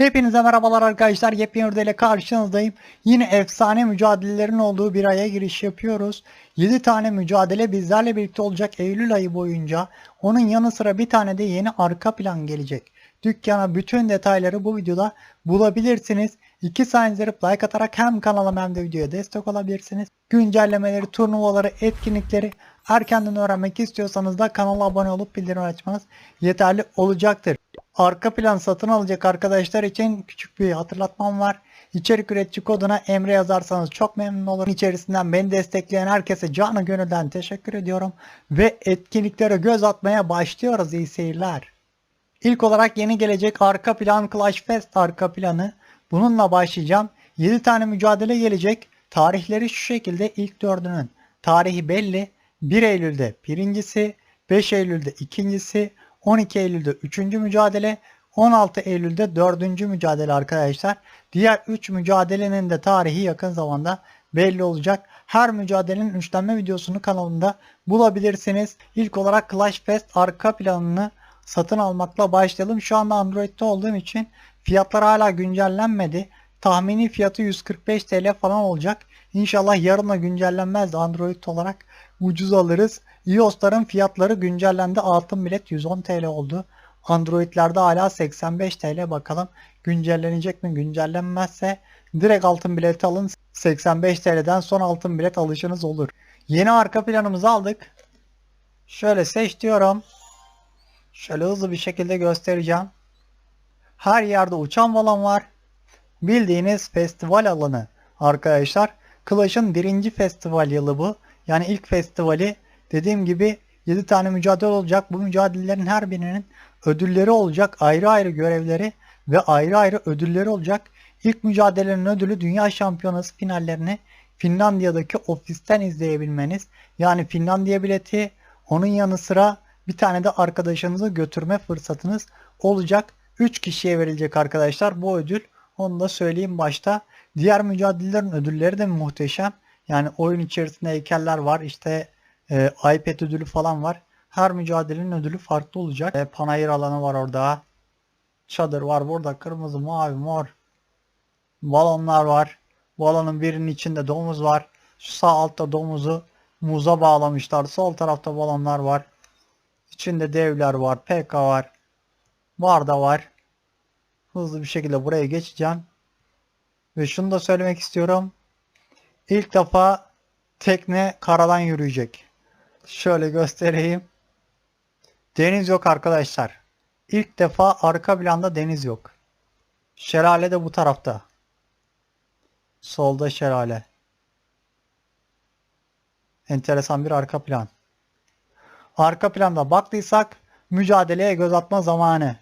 Hepinize merhabalar arkadaşlar. Yepyeni ile karşınızdayım. Yine efsane mücadelelerin olduğu bir aya giriş yapıyoruz. 7 tane mücadele bizlerle birlikte olacak Eylül ayı boyunca. Onun yanı sıra bir tane de yeni arka plan gelecek. Dükkana bütün detayları bu videoda bulabilirsiniz. 2 saniye zırıp like atarak hem kanalıma hem de videoya destek olabilirsiniz. Güncellemeleri, turnuvaları, etkinlikleri erkenden öğrenmek istiyorsanız da kanala abone olup bildirim açmanız yeterli olacaktır. Arka plan satın alacak arkadaşlar için küçük bir hatırlatmam var. İçerik üretici koduna Emre yazarsanız çok memnun olurum. İçerisinden beni destekleyen herkese canı gönülden teşekkür ediyorum. Ve etkinliklere göz atmaya başlıyoruz. İyi seyirler. İlk olarak yeni gelecek arka plan Clash Fest arka planı. Bununla başlayacağım. 7 tane mücadele gelecek. Tarihleri şu şekilde ilk dördünün. Tarihi belli. 1 Eylül'de birincisi, 5 Eylül'de ikincisi, 12 Eylül'de üçüncü mücadele, 16 Eylül'de dördüncü mücadele arkadaşlar. Diğer 3 mücadelenin de tarihi yakın zamanda belli olacak. Her mücadelenin üçlenme videosunu kanalımda bulabilirsiniz. İlk olarak Clash Fest arka planını satın almakla başlayalım. Şu anda Android'de olduğum için fiyatlar hala güncellenmedi. Tahmini fiyatı 145 TL falan olacak. İnşallah yarına güncellenmez Android olarak ucuz alırız. iOS'ların fiyatları güncellendi. Altın bilet 110 TL oldu. Android'lerde hala 85 TL bakalım güncellenecek mi? Güncellenmezse direkt altın bileti alın. 85 TL'den son altın bilet alışınız olur. Yeni arka planımızı aldık. Şöyle seç diyorum. Şöyle hızlı bir şekilde göstereceğim. Her yerde uçan balon var. Bildiğiniz festival alanı arkadaşlar. Clash'ın birinci festival yılı bu. Yani ilk festivali dediğim gibi 7 tane mücadele olacak. Bu mücadelelerin her birinin ödülleri olacak. Ayrı ayrı görevleri ve ayrı ayrı ödülleri olacak. İlk mücadelenin ödülü Dünya Şampiyonası finallerini Finlandiya'daki ofisten izleyebilmeniz. Yani Finlandiya bileti onun yanı sıra bir tane de arkadaşınızı götürme fırsatınız olacak. 3 kişiye verilecek arkadaşlar bu ödül. Onu da söyleyeyim başta. Diğer mücadelelerin ödülleri de muhteşem. Yani oyun içerisinde heykeller var. İşte e, iPad ödülü falan var. Her mücadelenin ödülü farklı olacak. E, panayır alanı var orada. Çadır var burada. Kırmızı, mavi, mor. Balonlar var. Bu alanın birinin içinde domuz var. Şu sağ altta domuzu muza bağlamışlar. Sol tarafta balonlar var. İçinde devler var. PK var. Var da var. Hızlı bir şekilde buraya geçeceğim. Ve şunu da söylemek istiyorum. İlk defa tekne karadan yürüyecek. Şöyle göstereyim. Deniz yok arkadaşlar. İlk defa arka planda deniz yok. Şelale de bu tarafta. Solda şelale. Enteresan bir arka plan. Arka planda baktıysak mücadeleye göz atma zamanı.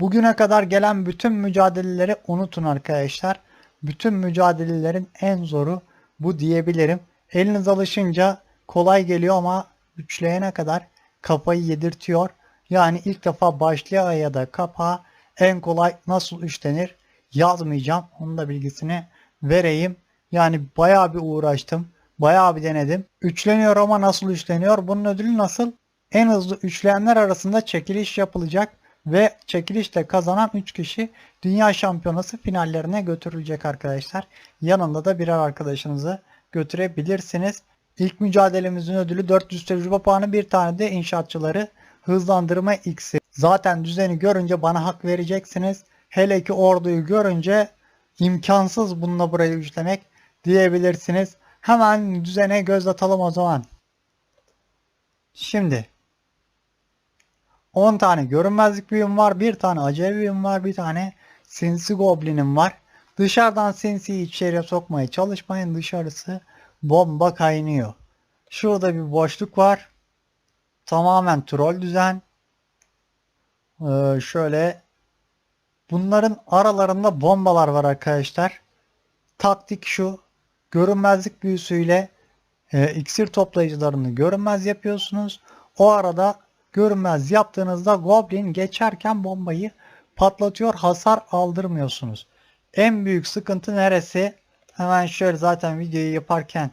Bugüne kadar gelen bütün mücadeleleri unutun arkadaşlar. Bütün mücadelelerin en zoru bu diyebilirim. Eliniz alışınca kolay geliyor ama üçleyene kadar kafayı yedirtiyor. Yani ilk defa başlayan ya da kapağı en kolay nasıl üçlenir yazmayacağım. Onun da bilgisini vereyim. Yani bayağı bir uğraştım. Bayağı bir denedim. Üçleniyor ama nasıl üçleniyor? Bunun ödülü nasıl? En hızlı üçleyenler arasında çekiliş yapılacak ve çekilişle kazanan 3 kişi Dünya Şampiyonası finallerine götürülecek arkadaşlar. Yanında da birer arkadaşınızı götürebilirsiniz. İlk mücadelemizin ödülü 400 tecrübe puanı bir tane de inşaatçıları hızlandırma x'i. Zaten düzeni görünce bana hak vereceksiniz. Hele ki orduyu görünce imkansız bununla burayı üçlemek diyebilirsiniz. Hemen düzene göz atalım o zaman. Şimdi 10 tane görünmezlik büyüm var. Bir tane acele büyüm var. Bir tane sinsi goblinim var. Dışarıdan sinsiyi içeriye sokmaya çalışmayın. Dışarısı bomba kaynıyor. Şurada bir boşluk var. Tamamen troll düzen. Ee, şöyle bunların aralarında bombalar var arkadaşlar. Taktik şu. Görünmezlik büyüsüyle e, iksir toplayıcılarını görünmez yapıyorsunuz. O arada görünmez yaptığınızda Goblin geçerken bombayı patlatıyor. Hasar aldırmıyorsunuz. En büyük sıkıntı neresi? Hemen şöyle zaten videoyu yaparken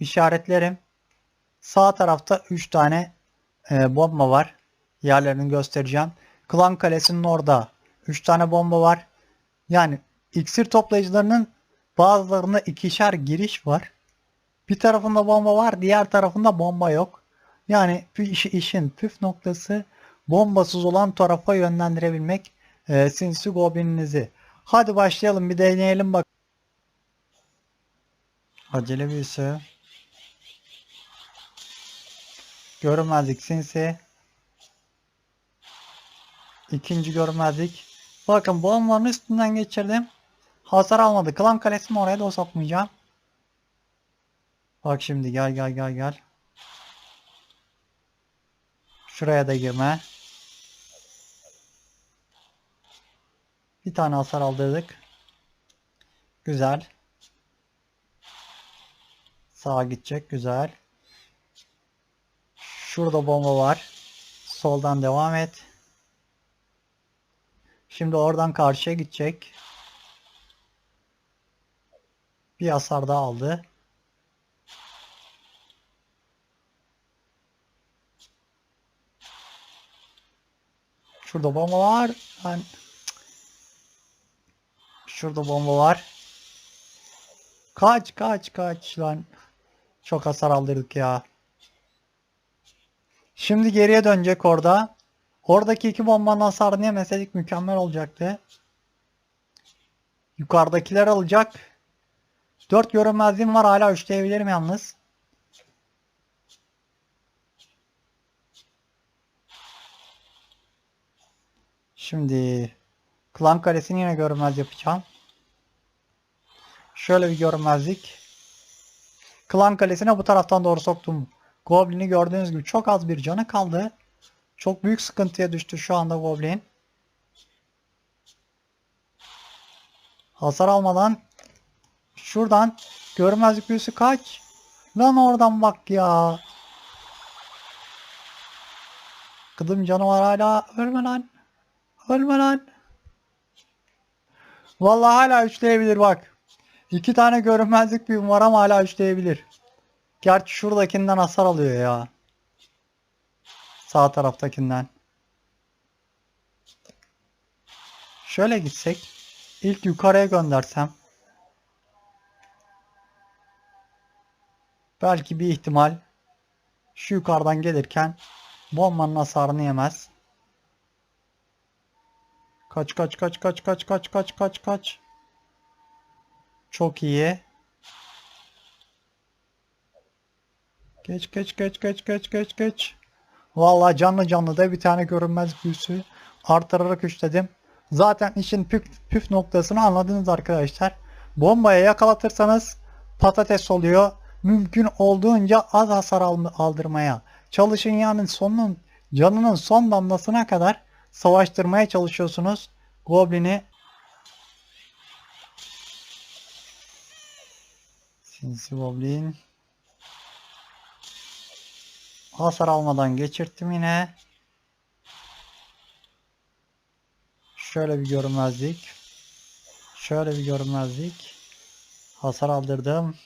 işaretlerim. Sağ tarafta 3 tane e, bomba var. Yerlerini göstereceğim. Klan Kalesi'nin orada 3 tane bomba var. Yani iksir toplayıcılarının bazılarında ikişer giriş var. Bir tarafında bomba var, diğer tarafında bomba yok. Yani iş- işin püf noktası bombasız olan tarafa yönlendirebilmek e, sinsi goblininizi. Hadi başlayalım bir deneyelim bak. Acele büyüsü. Görünmezlik sinsi. İkinci görünmezlik. Bakın bombanın üstünden geçirdim. Hasar almadı. Klan kalesini oraya da sokmayacağım. Bak şimdi gel gel gel gel. Şuraya da girme. Bir tane hasar aldırdık. Güzel. Sağa gidecek. Güzel. Şurada bomba var. Soldan devam et. Şimdi oradan karşıya gidecek. Bir hasar daha aldı. Şurada bomba var. Ben... Şurada bomba var. Kaç kaç kaç lan. Çok hasar aldırdık ya. Şimdi geriye dönecek orada. Oradaki iki bombanın hasarını yemeseydik mükemmel olacaktı. Yukarıdakiler alacak. 4 görünmezliğim var hala üçleyebilirim yalnız. Şimdi klan kalesini yine görünmez yapacağım. Şöyle bir görünmezlik. Klan kalesine bu taraftan doğru soktum. Goblin'i gördüğünüz gibi çok az bir canı kaldı. Çok büyük sıkıntıya düştü şu anda Goblin. Hasar almadan şuradan görünmezlik büyüsü kaç. Lan oradan bak ya. Kıdım canı var hala. Ölme lan. Ölme lan. Vallahi hala üçleyebilir bak. İki tane görünmezlik var ama hala üçleyebilir. Gerçi şuradakinden hasar alıyor ya. Sağ taraftakinden. Şöyle gitsek. ilk yukarıya göndersem. Belki bir ihtimal şu yukarıdan gelirken bombanın hasarını yemez. Kaç kaç kaç kaç kaç kaç kaç kaç kaç. Çok iyi. Geç geç geç geç geç geç geç. Vallahi canlı canlı da bir tane görünmez büyüsü artırarak üçledim. Zaten işin püf, püf noktasını anladınız arkadaşlar. Bombaya yakalatırsanız patates oluyor. Mümkün olduğunca az hasar al- aldırmaya çalışın yani sonun canının son damlasına kadar savaştırmaya çalışıyorsunuz. Goblin'i Sinsi Goblin Hasar almadan geçirttim yine. Şöyle bir görünmezlik. Şöyle bir görünmezlik. Hasar aldırdım.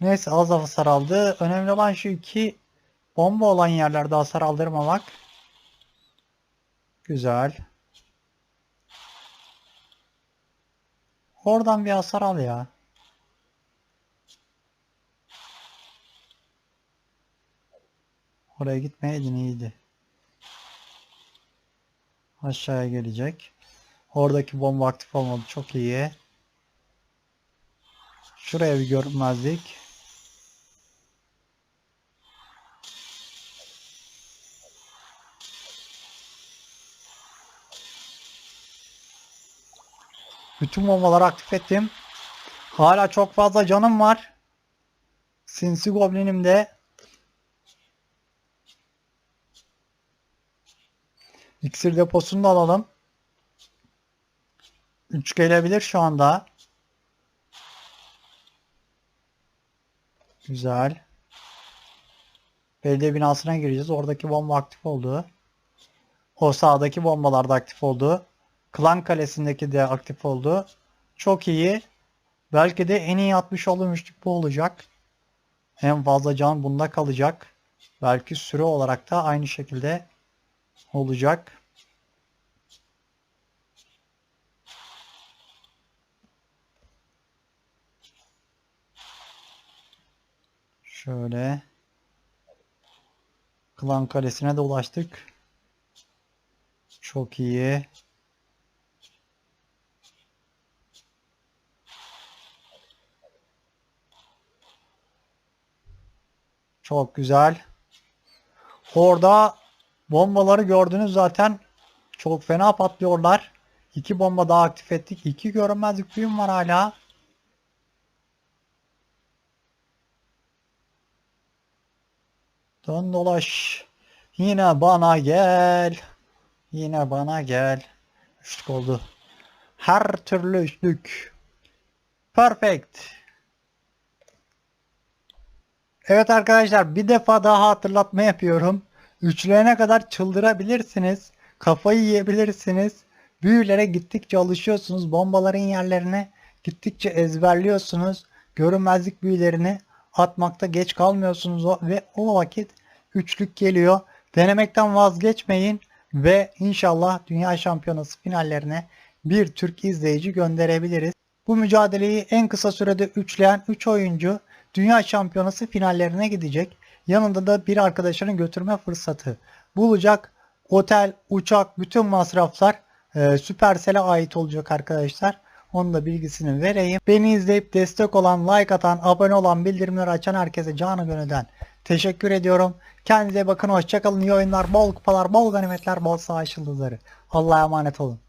Neyse az hasar aldı. Önemli olan şu iki bomba olan yerlerde hasar aldırmamak. Güzel. Oradan bir hasar al ya. Oraya gitmeydin iyiydi. Aşağıya gelecek. Oradaki bomba aktif olmadı. Çok iyi. Şuraya bir görünmezlik. Bütün bombaları aktif ettim. Hala çok fazla canım var. Sinsi Goblin'im de İksir deposunu da alalım. 3 gelebilir şu anda. Güzel. Belediye binasına gireceğiz. Oradaki bomba aktif oldu. O sağdaki bombalar da aktif oldu. Klan kalesindeki de aktif oldu. Çok iyi. Belki de en iyi atmış üçlük bu olacak. En fazla can bunda kalacak. Belki süre olarak da aynı şekilde olacak. Şöyle. Klan kalesine de ulaştık. Çok iyi. Çok güzel. Horda bombaları gördünüz zaten. Çok fena patlıyorlar. İki bomba daha aktif ettik. İki görünmezlik büyüm var hala. Dön dolaş. Yine bana gel. Yine bana gel. Üçlük oldu. Her türlü üçlük. Perfect. Evet arkadaşlar bir defa daha hatırlatma yapıyorum. Üçlüğüne kadar çıldırabilirsiniz. Kafayı yiyebilirsiniz. Büyülere gittikçe alışıyorsunuz. Bombaların yerlerini gittikçe ezberliyorsunuz. Görünmezlik büyülerini atmakta geç kalmıyorsunuz ve o vakit üçlük geliyor. Denemekten vazgeçmeyin ve inşallah Dünya Şampiyonası finallerine bir Türk izleyici gönderebiliriz. Bu mücadeleyi en kısa sürede üçleyen 3 oyuncu Dünya Şampiyonası finallerine gidecek. Yanında da bir arkadaşının götürme fırsatı bulacak. Otel, uçak, bütün masraflar e, Supercell'e ait olacak arkadaşlar. Onun da bilgisini vereyim. Beni izleyip destek olan, like atan, abone olan, bildirimleri açan herkese canı gönülden teşekkür ediyorum. Kendinize bakın, hoşçakalın, iyi oyunlar, bol kupalar, bol ganimetler, bol savaş yıldızları. Allah'a emanet olun.